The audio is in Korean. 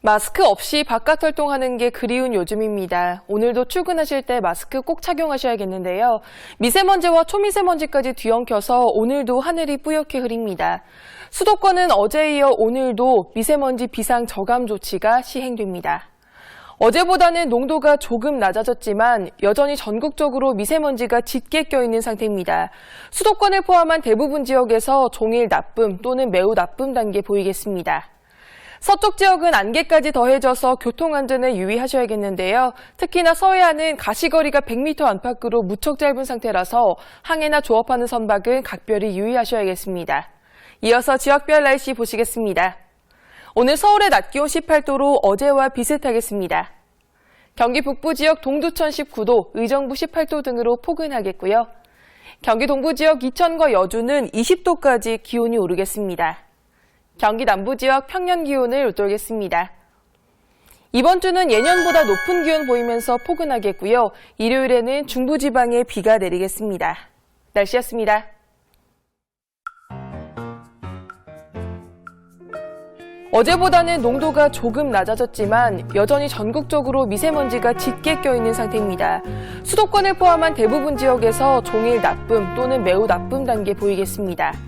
마스크 없이 바깥 활동하는 게 그리운 요즘입니다. 오늘도 출근하실 때 마스크 꼭 착용하셔야겠는데요. 미세먼지와 초미세먼지까지 뒤엉켜서 오늘도 하늘이 뿌옇게 흐립니다. 수도권은 어제에 이어 오늘도 미세먼지 비상 저감 조치가 시행됩니다. 어제보다는 농도가 조금 낮아졌지만 여전히 전국적으로 미세먼지가 짙게 껴있는 상태입니다. 수도권을 포함한 대부분 지역에서 종일 나쁨 또는 매우 나쁨 단계 보이겠습니다. 서쪽 지역은 안개까지 더해져서 교통안전에 유의하셔야겠는데요. 특히나 서해안은 가시거리가 100m 안팎으로 무척 짧은 상태라서 항해나 조업하는 선박은 각별히 유의하셔야겠습니다. 이어서 지역별 날씨 보시겠습니다. 오늘 서울의 낮 기온 18도로 어제와 비슷하겠습니다. 경기 북부 지역 동두천 19도, 의정부 18도 등으로 포근하겠고요. 경기 동부 지역 이천과 여주는 20도까지 기온이 오르겠습니다. 경기 남부 지역 평년 기온을 웃돌겠습니다. 이번 주는 예년보다 높은 기온 보이면서 포근하겠고요. 일요일에는 중부지방에 비가 내리겠습니다. 날씨였습니다. 어제보다는 농도가 조금 낮아졌지만 여전히 전국적으로 미세먼지가 짙게 껴있는 상태입니다. 수도권을 포함한 대부분 지역에서 종일 나쁨 또는 매우 나쁨 단계 보이겠습니다.